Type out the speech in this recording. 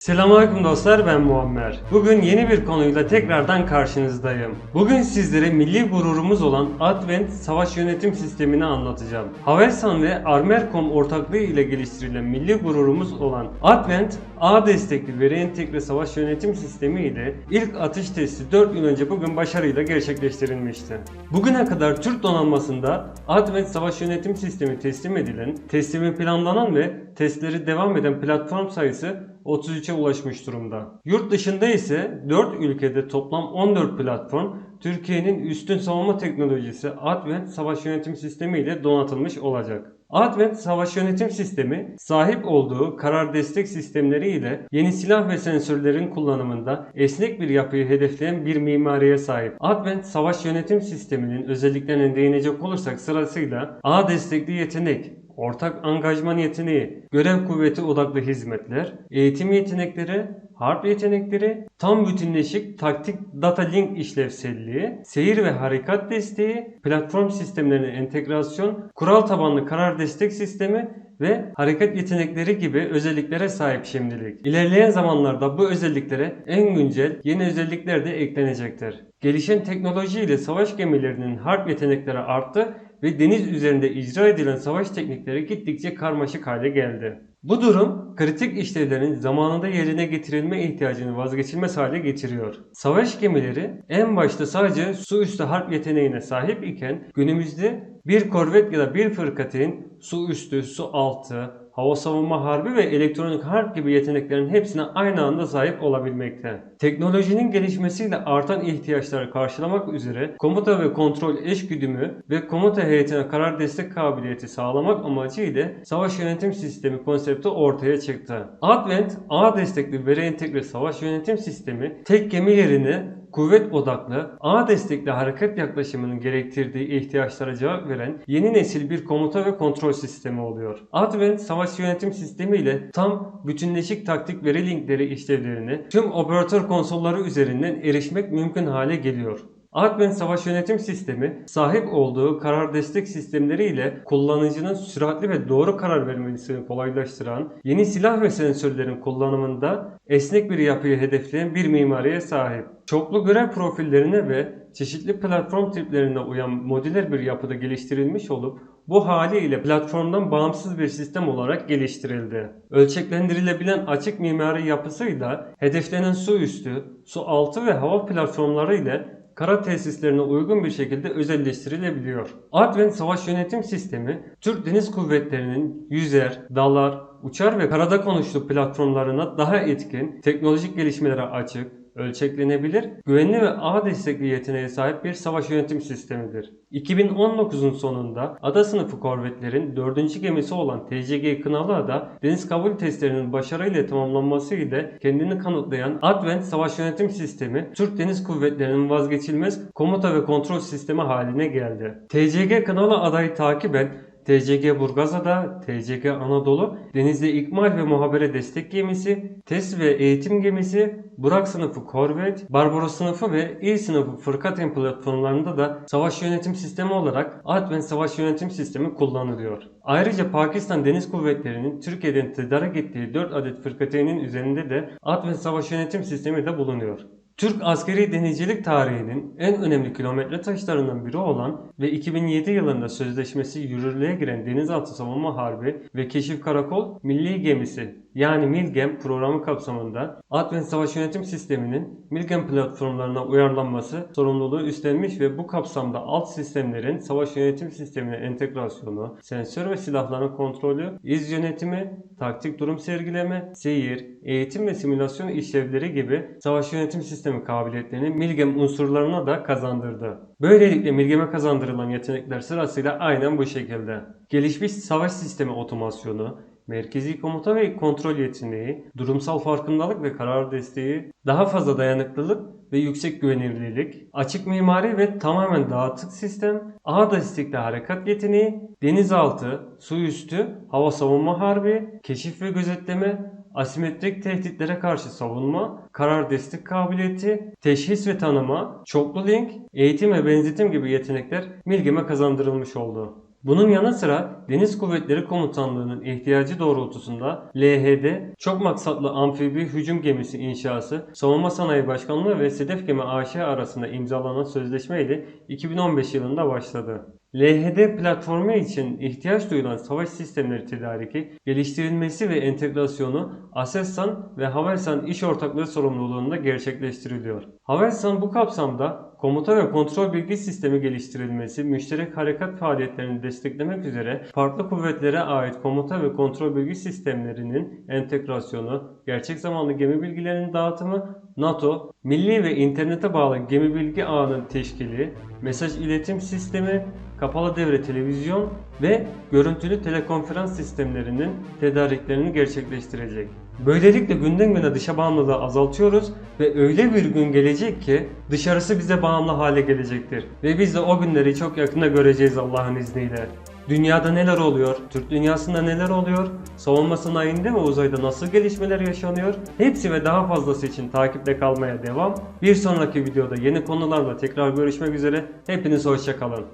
Selamünaleyküm dostlar ben Muammer. Bugün yeni bir konuyla tekrardan karşınızdayım. Bugün sizlere milli gururumuz olan Advent Savaş Yönetim Sistemini anlatacağım. Havelsan ve Armercom ortaklığı ile geliştirilen milli gururumuz olan Advent A destekli veri entegre savaş yönetim sistemi ile ilk atış testi 4 yıl önce bugün başarıyla gerçekleştirilmişti. Bugüne kadar Türk donanmasında Advent Savaş Yönetim Sistemi teslim edilen, teslimi planlanan ve testleri devam eden platform sayısı 33'e ulaşmış durumda. Yurt dışında ise 4 ülkede toplam 14 platform Türkiye'nin üstün savunma teknolojisi Advent Savaş Yönetim Sistemi ile donatılmış olacak. Advent Savaş Yönetim Sistemi sahip olduğu karar destek sistemleri ile yeni silah ve sensörlerin kullanımında esnek bir yapıyı hedefleyen bir mimariye sahip. Advent Savaş Yönetim Sistemi'nin özelliklerine değinecek olursak sırasıyla A destekli yetenek, ortak angajman yeteneği, görev kuvveti odaklı hizmetler, eğitim yetenekleri, harp yetenekleri, tam bütünleşik taktik data link işlevselliği, seyir ve harekat desteği, platform sistemlerine entegrasyon, kural tabanlı karar destek sistemi ve hareket yetenekleri gibi özelliklere sahip şimdilik. İlerleyen zamanlarda bu özelliklere en güncel yeni özellikler de eklenecektir. Gelişen teknoloji ile savaş gemilerinin harp yetenekleri arttı ve deniz üzerinde icra edilen savaş teknikleri gittikçe karmaşık hale geldi. Bu durum kritik işlevlerin zamanında yerine getirilme ihtiyacını vazgeçilmez hale getiriyor. Savaş gemileri en başta sadece su üstü harp yeteneğine sahip iken günümüzde bir korvet ya da bir fırkateyn su üstü, su altı, hava savunma harbi ve elektronik harp gibi yeteneklerin hepsine aynı anda sahip olabilmekte. Teknolojinin gelişmesiyle artan ihtiyaçları karşılamak üzere komuta ve kontrol eşgüdümü ve komuta heyetine karar destek kabiliyeti sağlamak amacıyla savaş yönetim sistemi konsepti ortaya çıktı. Advent A destekli veri entegre savaş yönetim sistemi tek gemi yerine kuvvet odaklı, A destekli hareket yaklaşımının gerektirdiği ihtiyaçlara cevap veren yeni nesil bir komuta ve kontrol sistemi oluyor. Advent savaş yönetim sistemi ile tam bütünleşik taktik veri linkleri işlevlerini tüm operatör konsolları üzerinden erişmek mümkün hale geliyor. Advent Savaş Yönetim Sistemi sahip olduğu karar destek sistemleri ile kullanıcının süratli ve doğru karar vermesini kolaylaştıran yeni silah ve sensörlerin kullanımında esnek bir yapıyı hedefleyen bir mimariye sahip. Çoklu görev profillerine ve çeşitli platform tiplerine uyan modüler bir yapıda geliştirilmiş olup bu haliyle platformdan bağımsız bir sistem olarak geliştirildi. Ölçeklendirilebilen açık mimari yapısıyla hedeflenen su üstü, su altı ve hava platformları ile kara tesislerine uygun bir şekilde özelleştirilebiliyor. Advent Savaş Yönetim Sistemi, Türk Deniz Kuvvetleri'nin yüzer, dalar, uçar ve karada konuştuğu platformlarına daha etkin, teknolojik gelişmelere açık, ölçeklenebilir, güvenli ve ağ destekli yeteneğe sahip bir savaş yönetim sistemidir. 2019'un sonunda ada sınıfı korvetlerin 4. gemisi olan TCG Kınalıada deniz kabul testlerinin başarıyla tamamlanması ile kendini kanıtlayan Advent Savaş Yönetim Sistemi Türk Deniz Kuvvetleri'nin vazgeçilmez komuta ve kontrol sistemi haline geldi. TCG Kınalı adayı takiben TCG Burgazada, TCG Anadolu, denizde ikmal ve muhabere destek gemisi, test ve eğitim gemisi, Burak sınıfı korvet, Barbaros sınıfı ve İl sınıfı fırkateyn platformlarında da savaş yönetim sistemi olarak Advent Savaş Yönetim Sistemi kullanılıyor. Ayrıca Pakistan Deniz Kuvvetleri'nin Türkiye'den tedarik ettiği 4 adet fırkateynin üzerinde de Advent Savaş Yönetim Sistemi de bulunuyor. Türk askeri denizcilik tarihinin en önemli kilometre taşlarından biri olan ve 2007 yılında sözleşmesi yürürlüğe giren Denizaltı Savunma Harbi ve Keşif Karakol Milli Gemisi yani Milgem programı kapsamında Advent Savaş Yönetim Sistemi'nin Milgem platformlarına uyarlanması sorumluluğu üstlenmiş ve bu kapsamda alt sistemlerin savaş yönetim sistemine entegrasyonu, sensör ve silahların kontrolü, iz yönetimi, taktik durum sergileme, seyir, eğitim ve simülasyon işlevleri gibi savaş yönetim sistemi kabiliyetlerini Milgem unsurlarına da kazandırdı. Böylelikle Milgem'e kazandırılan yetenekler sırasıyla aynen bu şekilde. Gelişmiş savaş sistemi otomasyonu, merkezi komuta ve kontrol yeteneği, durumsal farkındalık ve karar desteği, daha fazla dayanıklılık ve yüksek güvenilirlik, açık mimari ve tamamen dağıtık sistem, ağ destekli harekat yeteneği, denizaltı, su üstü, hava savunma harbi, keşif ve gözetleme, asimetrik tehditlere karşı savunma, karar destek kabiliyeti, teşhis ve tanıma, çoklu link, eğitim ve benzetim gibi yetenekler Milgem'e kazandırılmış oldu. Bunun yanı sıra Deniz Kuvvetleri Komutanlığı'nın ihtiyacı doğrultusunda LHD çok maksatlı amfibi hücum gemisi inşası Savunma Sanayi Başkanlığı ve Sedef Gemi AŞ arasında imzalanan sözleşme ile 2015 yılında başladı. LHD platformu için ihtiyaç duyulan savaş sistemleri tedariki, geliştirilmesi ve entegrasyonu Aselsan ve Havelsan iş ortaklığı sorumluluğunda gerçekleştiriliyor. Havelsan bu kapsamda komuta ve kontrol bilgi sistemi geliştirilmesi, müşterek harekat faaliyetlerini desteklemek üzere farklı kuvvetlere ait komuta ve kontrol bilgi sistemlerinin entegrasyonu, gerçek zamanlı gemi bilgilerinin dağıtımı, NATO, milli ve internete bağlı gemi bilgi ağının teşkili, mesaj iletim sistemi, kapalı devre televizyon ve görüntülü telekonferans sistemlerinin tedariklerini gerçekleştirecek. Böylelikle günden güne dışa bağımlılığı azaltıyoruz ve öyle bir gün gelecek ki dışarısı bize bağımlı hale gelecektir. Ve biz de o günleri çok yakında göreceğiz Allah'ın izniyle. Dünyada neler oluyor? Türk dünyasında neler oluyor? Savunma sanayinde ve uzayda nasıl gelişmeler yaşanıyor? Hepsi ve daha fazlası için takipte kalmaya devam. Bir sonraki videoda yeni konularla tekrar görüşmek üzere. Hepiniz hoşçakalın.